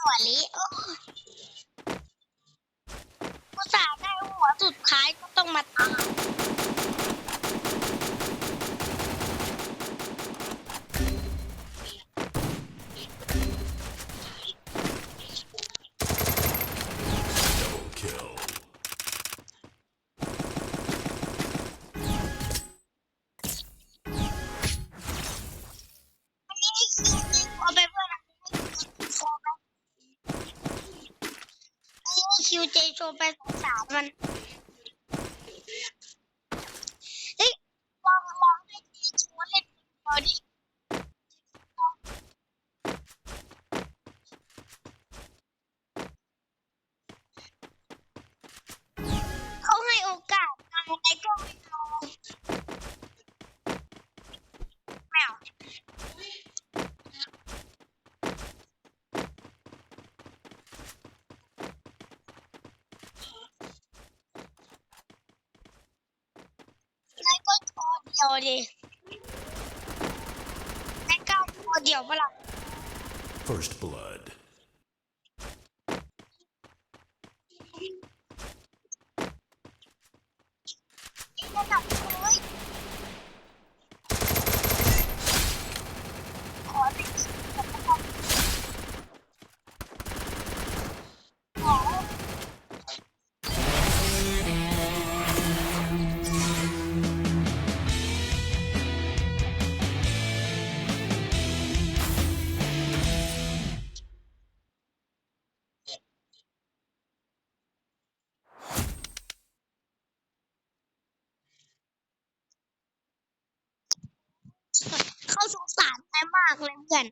หัวลิโอ้ผู้สาวได้หัวสุดท้ายก็ต้องมาตาย คิวเจโชว์ไปสงสามมัน โชว์เดีแม่ก้าวโชว์เดียวเปล่า First blood. สงสารแม่มากเลยเพื่อน